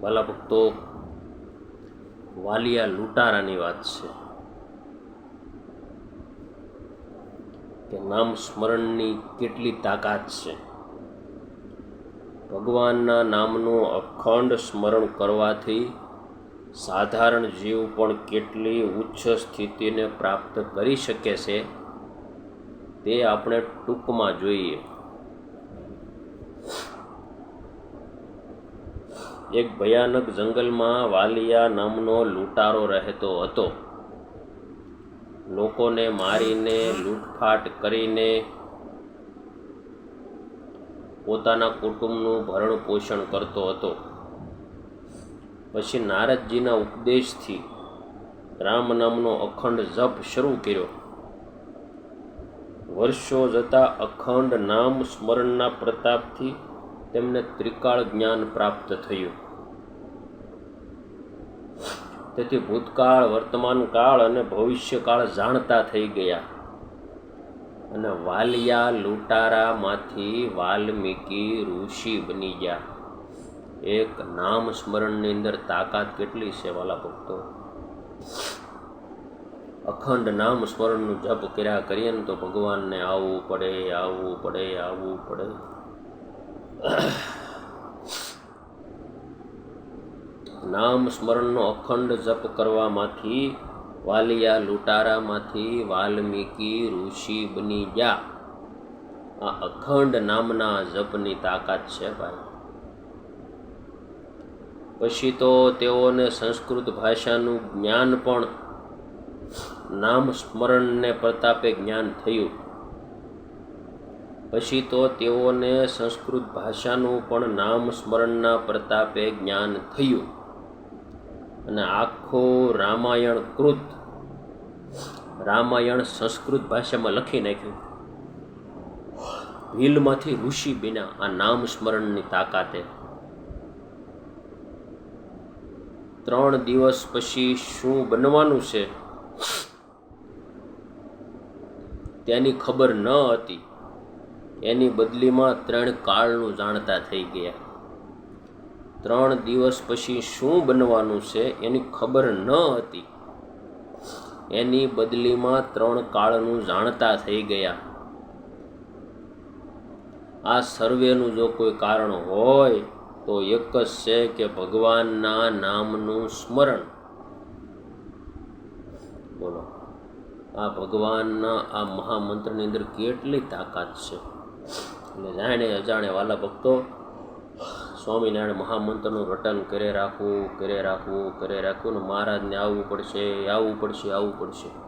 વાલા ભક્તો વાલિયા લૂંટારાની વાત છે. કે નામ સ્મરણની કેટલી તાકાત છે. ભગવાનના નામનું અખંડ સ્મરણ કરવાથી સાધારણ જીવ પણ કેટલી ઉચ્ચ સ્થિતિને પ્રાપ્ત કરી શકે છે તે આપણે ટૂંકમાં જોઈએ. એક ભયાનક જંગલમાં વાલિયા નામનો લૂંટારો રહેતો હતો. લોકોને મારીને લૂંટફાટ કરીને પોતાના કુટુંબનું ભરણ પોષણ કરતો હતો. પછી નારદજીના ઉપદેશથી રામ નામનો અખંડ જપ શરૂ કર્યો. વર્ષો જતા અખંડ નામ સ્મરણના પ્રતાપથી તેમને ત્રિકાળ જ્ઞાન પ્રાપ્ત થયું. તેથી ભૂતકાળ, વર્તમાન કાળ અને ભવિષ્યકાળ જાણતા થઈ ગયા. અને વાલિયા લૂંટારામાંથી વાલ્મીકી ઋષિ બની ગયા. એક નામ સ્મરણની અંદર તાકાત કેટલી છે વાલા ભક્તો? અખંડ નામ સ્મરણનું જપ કર્યા કરીએ ને તો ભગવાનને આવવું પડે આવવું પડે આવવું પડે. નામ સ્મરણનો અખંડ જપ કરવામાંથી વાલિયા લૂંટારામાંથી વાલ્મીકી ઋષિ બની ગયા. આ અખંડ નામના જપની તાકાત છે ભાઈ. પછી તો તેઓને સંસ્કૃત ભાષાનું જ્ઞાન પણ નામ સ્મરણને પ્રતાપે જ્ઞાન થયું. પછી તો તેઓને સંસ્કૃત ભાષાનું પણ નામ સ્મરણના પ્રતાપે જ્ઞાન થયું. અને આખું રામાયણ કૃત, રામાયણ સંસ્કૃત ભાષામાં લખી નાખ્યું. ભીલમાંથી ઋષિ બિના આ નામ સ્મરણની તાકાતે. ત્રણ દિવસ પછી શું બનવાનું છે? તેની ખબર ન હતી. એની બદલીમાં ત્રણ કાળનું જાણતા થઈ ગયા. ત્રણ દિવસ પછી શું બનવાનું છે એની ખબર ન હતી. એની બદલીમાં ત્રણ કાળનું જાણતા થઈ ગયા. આ સર્વેનું જો કોઈ કારણ હોય, તો એક જ છે કે ભગવાનના નામનું સ્મરણ. બોલો. આ ભગવાનના આ મહામંત્રની અંદર કેટલી તાકાત છે? એટલે જાણે અજાણે વાલા ભક્તો, સ્વામિનારાયણ મહામંત્રનું રટન કરે રાખવું કરે રાખવું કરે રાખવું ને મહારાજને આવવું પડશે આવવું પડશે આવવું પડશે.